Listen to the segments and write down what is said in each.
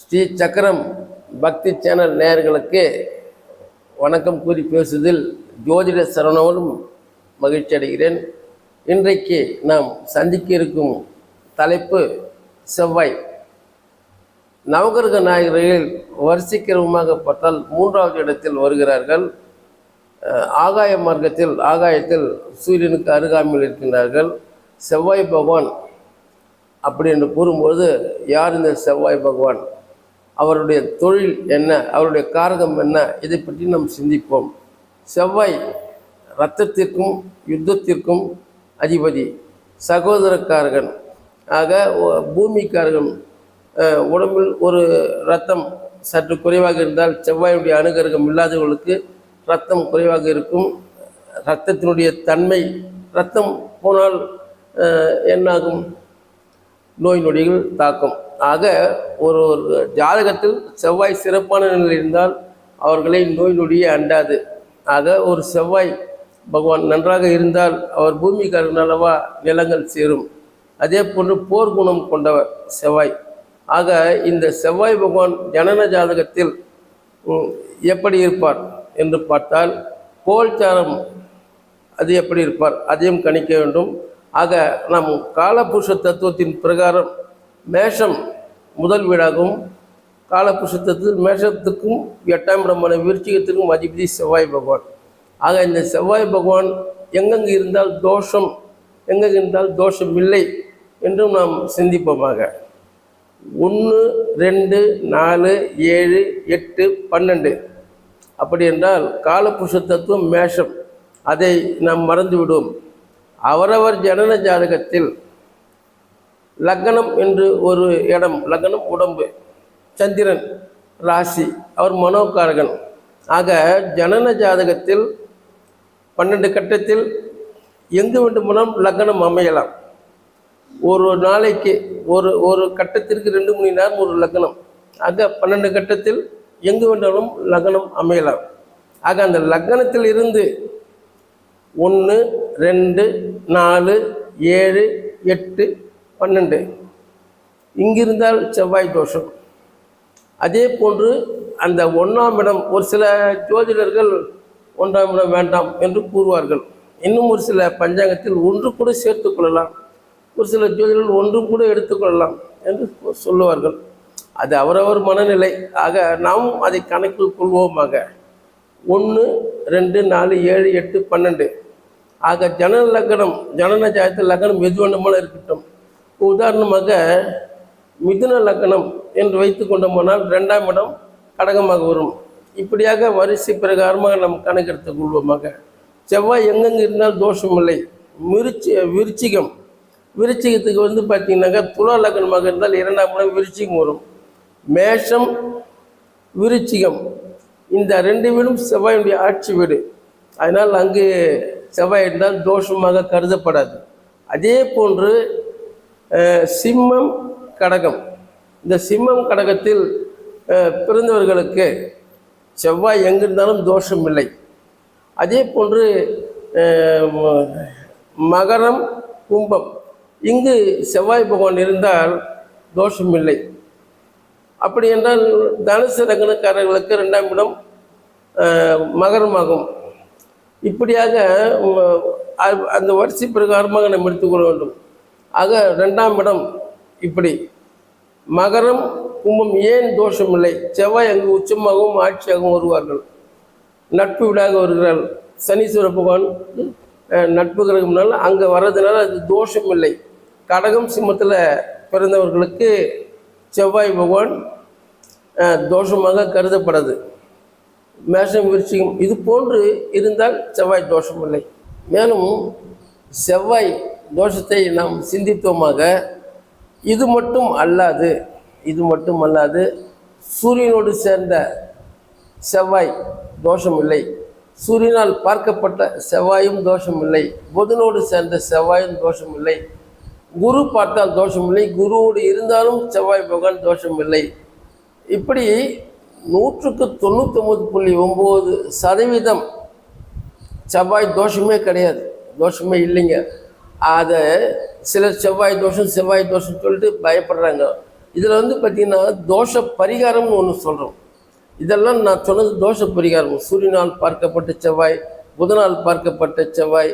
ஸ்ரீ சக்கரம் பக்தி சேனல் நேயர்களுக்கு வணக்கம் கூறி பேசுவதில் ஜோதிட சரவணவனும் மகிழ்ச்சி அடைகிறேன். இன்றைக்கு நாம் சந்திக்க இருக்கும் தலைப்பு செவ்வாய். நவகிரக நாயகர்கள் வரிசைக்கிரமமாக பார்த்தால் மூன்றாவது இடத்தில் வருகிறார்கள். ஆகாய மார்க்கத்தில் ஆகாயத்தில் சூரியனுக்கு அருகாமையில் இருக்கின்றார்கள். செவ்வாய் பகவான் அப்படி என்று கூறும்போது யார் இந்த செவ்வாய் பகவான்? அவருடைய தொழில் என்ன அவருடைய காரகம் என்ன இதை பற்றி நாம் சிந்திப்போம். செவ்வாய் இரத்தத்திற்கும் யுத்தத்திற்கும் அதிபதி சகோதரக்காரகன். ஆக ஒ- பூமிக்காரகன் உடம்பில் ஒரு ரத்தம் சற்று குறைவாக இருந்தால் செவ்வாயுடைய அனுகரகம் இல்லாதவர்களுக்கு ரத்தம் குறைவாக இருக்கும். ரத்தத்தினுடைய தன்மை ரத்தம் போனால் என்னாகும்? நோய் நொடிகள் தாக்கும். ஆக ஒரு ஒரு ஜாதகத்தில் செவ்வாய் சிறப்பான நிலையில் இருந்தால் அவர்களை நோய் நொடியே அண்டாது. ஆக ஒரு செவ்வாய் பகவான் நன்றாக இருந்தால் அவர் பூமிக்காரன் அல்லவா நிலங்கள் சேரும். அதே போன்று போர் குணம் கொண்டவர் செவ்வாய். ஆக இந்த செவ்வாய் பகவான் ஜனன ஜாதகத்தில் எப்படி இருப்பார் என்று பார்த்தால் கோல்சாரம் அது எப்படி இருப்பார் அதையும் கணிக்க வேண்டும். ஆக நம் காலபுருஷ தத்துவத்தின் பிரகாரம் மேஷம் முதல் வீடாகவும் காலபுருஷ தத்துவத்தில் மேஷத்துக்கும் எட்டாம் இடமான விருச்சிகத்திற்கும் அதிபதி செவ்வாய் பகவான். ஆக இந்த செவ்வாய் பகவான் எங்கெங்கு இருந்தால் தோஷம் எங்கெங்கு இருந்தால் தோஷம் இல்லை என்றும் நாம் சிந்திப்போமாக. ஒன்று ரெண்டு நாலு ஏழு எட்டு பன்னெண்டு. அப்படி என்றால் காலபுருஷ தத்துவம் மேஷம். அதை நாம் மறந்துவிடுவோம். அவரவர் ஜனன ஜாதகத்தில் லக்னம் என்று ஒரு இடம் லக்னம் உடம்பு சந்திரன் ராசி அவர் மனோகாரகன். ஆக ஜனன ஜாதகத்தில் பன்னெண்டு கட்டத்தில் எங்கு வேண்டுமானாலும் லக்னம் அமையலாம். ஒரு நாளைக்கு ஒரு ஒரு கட்டத்திற்கு ரெண்டு மணி நேரம் ஒரு லக்னம். ஆக பன்னெண்டு கட்டத்தில் எங்கு வேண்டாலும் லக்னம் அமையலாம். ஆக அந்த லக்னத்தில் இருந்து ஒன்று ரெண்டு நாலு ஏழு எட்டு பன்னெண்டு. இங்கிருந்தால் செவ்வாய் தோஷம். அதே போன்று அந்த ஒன்றாம் இடம் ஒரு சில ஜோதிடர்கள் ஒன்றாம் இடம் வேண்டாம் என்று கூறுவார்கள். இன்னும் ஒரு சில பஞ்சாங்கத்தில் ஒன்று கூட சேர்த்து கொள்ளலாம். ஒரு சில ஜோதிடர்கள் ஒன்றும் கூட எடுத்துக்கொள்ளலாம் என்று சொல்லுவார்கள். அது அவரவர் மனநிலை. ஆக நாம் அதை கணக்கில் கொள்வோமாக. ஒன்று ரெண்டு நாலு ஏழு எட்டு பன்னெண்டு. ஆக ஜனன லக்னம் ஜனன ஜாயத்தில் லக்னம் எது வேண்டுமானால் இருக்கட்டும். உதாரணமாக மிதுன லக்னம் என்று வைத்து கொண்டோமானால் ரெண்டாம் இடம் கடகமாக வரும். இப்படியாக வரிசை பிரகாரமாக நாம் கணக்கெடுத்துக் கொள்வோமாக. செவ்வாய் எங்கெங்கே இருந்தால் தோஷம் இல்லை விருச்சி விருச்சிகம். விருச்சிகத்துக்கு வந்து பார்த்தீங்கன்னாக்கா துலா லக்னமாக இருந்தால் இரண்டாம் இடம் விருச்சிகம் வரும். மேஷம் விருச்சிகம். இந்த ரெண்டு வீடும் செவ்வாயுடைய ஆட்சி வீடு. அதனால் அங்கு செவ்வாய் என்றால் தோஷமாக கருதப்படாது. அதே போன்று சிம்மம் கடகம். இந்த சிம்மம் கடகத்தில் பிறந்தவர்களுக்கு செவ்வாய் எங்கிருந்தாலும் தோஷம் இல்லை அதே போன்று மகரம் கும்பம். இங்கு செவ்வாய் பகவான் இருந்தால் தோஷம் இல்லை அப்படி என்றால் தனுசு லக்னக்காரர்களுக்கு ரெண்டாம் இடம் மகரமாகும். இப்படியாக அ- அந்த வரிசை பிரகாரமாக நம்ம எடுத்துக்கொள்ள வேண்டும். ஆக ரெண்டாம் இடம் இப்படி. மகரம் கும்பம் ஏன் தோஷம் இல்லை செவ்வாய் அங்கு உச்சமாகவும் ஆட்சியாகவும் வருவார்கள். நட்பு வீடாக வருகிறார் சனீஸ்வர பகவான் நட்பு கிரகம்னால அங்கே வர்றதுனால அது தோஷம் இல்லை கடகம் சிம்மத்தில் பிறந்தவர்களுக்கு செவ்வாய் பகவான் தோஷமாக கருதப்படாது. மேஷம் விருச்சிகம். இது போன்று இருந்தால் செவ்வாய் தோஷம் இல்லை மேலும் செவ்வாய் தோஷத்தை நாம் சிந்தித்தோமாக இது மட்டும் அல்லாது இது மட்டும் அல்லாது சூரியனோடு சேர்ந்த செவ்வாய் தோஷம் இல்லை சூரியனால் பார்க்கப்பட்ட செவ்வாயும் தோஷம் இல்லை புதனோடு சேர்ந்த செவ்வாயும் தோஷம் இல்லை குரு பார்த்தால் தோஷம் இல்லை குருவோடு இருந்தாலும் செவ்வாய் பகவான் தோஷம் இல்லை இப்படி நூற்றுக்கு தொண்ணூத்தொம்பது புள்ளி ஒம்பது சதவீதம் செவ்வாய் தோஷமே கிடையாது. தோஷமே இல்லைங்க. அதை சிலர் செவ்வாய் தோஷம் செவ்வாய் தோஷம் சொல்லிட்டு பயப்படுறாங்க. இதில் வந்து பார்த்தீங்கன்னா தோஷ பரிகாரம்னு ஒன்று சொல்கிறோம் இதெல்லாம் நான் சொன்னது தோஷ பரிகாரம். சூரியனால் பார்க்கப்பட்ட செவ்வாய் புதனால் பார்க்கப்பட்ட செவ்வாய்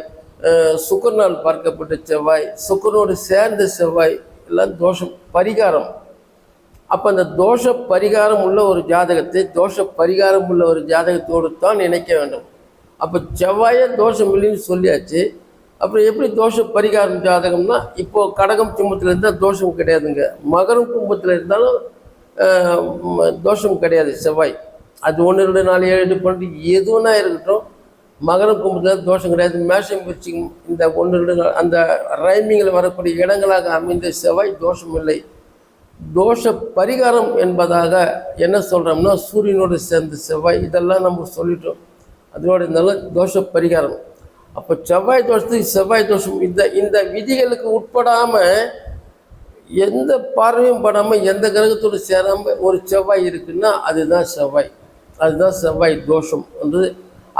சுக்கரனால் பார்க்கப்பட்ட செவ்வாய் சுக்கரனோடு சேர்ந்த செவ்வாய் எல்லாம் தோஷம் பரிகாரம். அப்போ அந்த தோஷ பரிகாரம் உள்ள ஒரு ஜாதகத்தை தோஷ பரிகாரம் உள்ள ஒரு ஜாதகத்தோடு தான் நினைக்க வேண்டும். அப்போ செவ்வாயே தோஷம் இல்லைன்னு சொல்லியாச்சு. அப்புறம் எப்படி தோஷ பரிகாரம் ஜாதகம்னா இப்போது கடகம் கும்பத்தில் இருந்தால் தோஷம் கிடையாதுங்க. மகரம் கும்பத்தில் இருந்தாலும் தோஷம் கிடையாது செவ்வாய். அது ஒன்று ரெண்டு நாலு ஏழு எட்டு பன்னெண்டு எதுவும்னா இருக்கட்டும் மகரம் கும்பத்தில் தோஷம் கிடையாது. மேஷம் வச்சு இந்த ஒன்று ரெண்டு அந்த ரைமிங்கில் வரக்கூடிய இடங்களாக அமைந்த செவ்வாய் தோஷம் இல்லை. தோஷ பரிகாரம் என்பதாக என்ன சொல்கிறோம்னா சூரியனோடு சேர்ந்த செவ்வாய் இதெல்லாம் நம்ம சொல்லிட்டோம். அதோட இருந்தாலும் தோஷ பரிகாரம் அப்போ செவ்வாய் தோஷத்துக்கு செவ்வாய் தோஷம் இந்த இந்த விதிகளுக்கு உட்படாமல் எந்த பார்வையும் படாமல் எந்த கிரகத்தோடு சேராமல் ஒரு செவ்வாய் இருக்குன்னா அதுதான் செவ்வாய். அதுதான் செவ்வாய் தோஷம் வந்து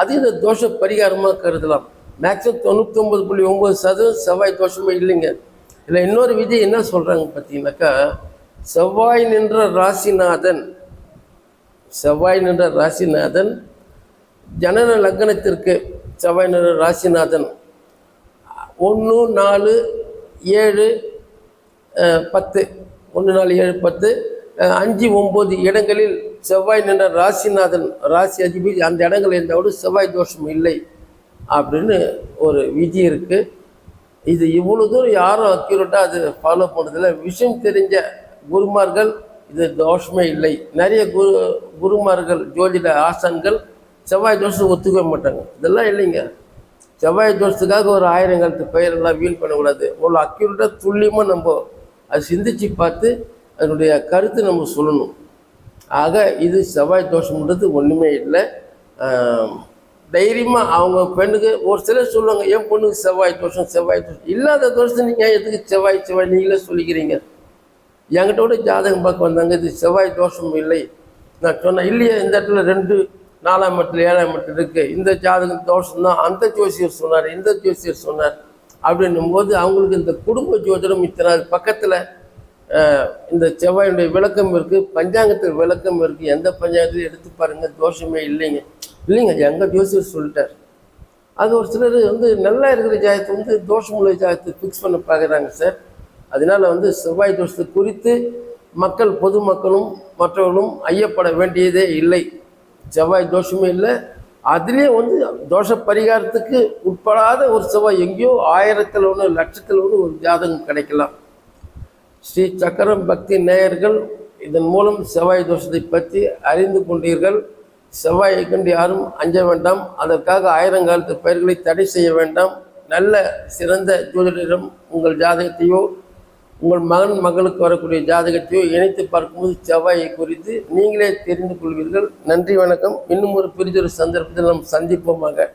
அது இந்த தோஷ பரிகாரமாக கருதலாம். மேக்ஸிமம் தொண்ணூத்தொம்பது புள்ளி ஒம்பது சதவீதம் செவ்வாய் தோஷமே இல்லைங்க. இல்லை இன்னொரு விதி என்ன சொல்கிறாங்க பார்த்தீங்கன்னாக்கா செவ்வாய் நின்ற ராசிநாதன் செவ்வாய் நின்ற ராசிநாதன் ஜனன லக்னத்திற்கு செவ்வாய் நின்ற ராசிநாதன். ஒன்று நாலு ஏழு பத்து. ஒன்று நாலு ஏழு பத்து. அஞ்சு ஒம்பது இடங்களில் செவ்வாய் நின்ற ராசிநாதன் ராசி அதிபதி அந்த இடங்கள் இருந்தாவோடு செவ்வாய் தோஷம் இல்லை அப்படின்னு ஒரு விதி இருக்குது இது இவ்வளோ தூரம் யாரும் அக்யூரேட்டாக அது ஃபாலோ பண்ணுறதில்ல விஷயம் தெரிஞ்ச குருமார்கள் இது தோஷமே இல்லை. நிறைய குரு குருமார்கள் ஜோதிட ஆசான்கள் செவ்வாய் தோஷத்தை ஒத்துக்க மாட்டாங்க. இதெல்லாம் இல்லைங்க. செவ்வாய் தோஷத்துக்காக ஒரு ஆயிரம் காலத்து பெயரெல்லாம் வீண் பண்ணக்கூடாது. ஒரு அக்யூரேட்டாக துல்லியமாக நம்ம அதை சிந்திச்சு பார்த்து அதனுடைய கருத்து நம்ம சொல்லணும். ஆக இது செவ்வாய் தோஷம்ன்றது ஒன்றுமே இல்லை. தைரியமாக அவங்க பெண்ணுக்கு ஒரு சிலர் சொல்லுவாங்க என் பொண்ணுக்கு செவ்வாய் தோஷம் செவ்வாய் தோஷம். இல்லாத தோஷத்தை நீங்கள் எதுக்கு செவ்வாய் செவ்வாய் நீங்களே சொல்லிக்கிறீங்க? என்கிட்ட கூட ஜாதகம் பார்க்க வந்தாங்க இது செவ்வாய் தோஷம் இல்லை. நான் சொன்னேன் இல்லையே இந்த இடத்துல ரெண்டு நாலாம் இடத்துல ஏழாம் இடத்துல இருக்குது இந்த ஜாதகம் தோஷம் தான் அந்த ஜோசியர் சொன்னார் இந்த ஜோசியர் சொன்னார் அப்படின்னும் போது அவங்களுக்கு இந்த குடும்ப ஜோதிடம் இத்தனை பக்கத்தில் இந்த செவ்வாயினுடைய விளக்கம் இருக்குது பஞ்சாங்கத்தில் விளக்கம் இருக்குது எந்த பஞ்சாங்கத்திலையும் எடுத்து பாருங்கள் தோஷமே இல்லைங்க. இல்லைங்க எங்கள் ஜோசியர் சொல்லிட்டார். அது ஒரு சிலர் வந்து நல்லா இருக்கிற ஜாதகத்தை வந்து தோஷமுள்ள ஜாதகத்தை ஃபிக்ஸ் பண்ண பார்க்குறாங்க சார். அதனால வந்து செவ்வாய் தோஷத்தை குறித்து மக்கள் பொதுமக்களும் மற்றவர்களும் ஐயப்பட வேண்டியதே இல்லை. செவ்வாய் தோஷமே இல்லை. அதுலேயே வந்து தோஷ பரிகாரத்துக்கு உட்படாத ஒரு செவ்வாய் எங்கேயோ ஆயிரத்தில் ஒன்று லட்சத்தில் ஒன்று ஒரு ஜாதகம் கிடைக்கலாம். ஸ்ரீ சக்கரம் பக்தி நேயர்கள் இதன் மூலம் செவ்வாய் தோஷத்தை பற்றி அறிந்து கொண்டீர்கள். செவ்வாயை கண்டு யாரும் அஞ்ச வேண்டாம். அதற்காக ஆயிரங்காலத்து பயிர்களை தடை செய்ய வேண்டாம். நல்ல சிறந்த ஜோதிடரிடம் உங்கள் ஜாதகத்தையோ உங்கள் மகன் மகளுக்கு வரக்கூடிய ஜாதகத்தையோ இணைத்து பார்க்கும்போது செவ்வாயை குறித்து நீங்களே தெரிந்து கொள்வீர்கள். நன்றி வணக்கம். இன்னும் ஒரு பிரிதொரு சந்தர்ப்பத்தில் நாம் சந்திப்போமாக.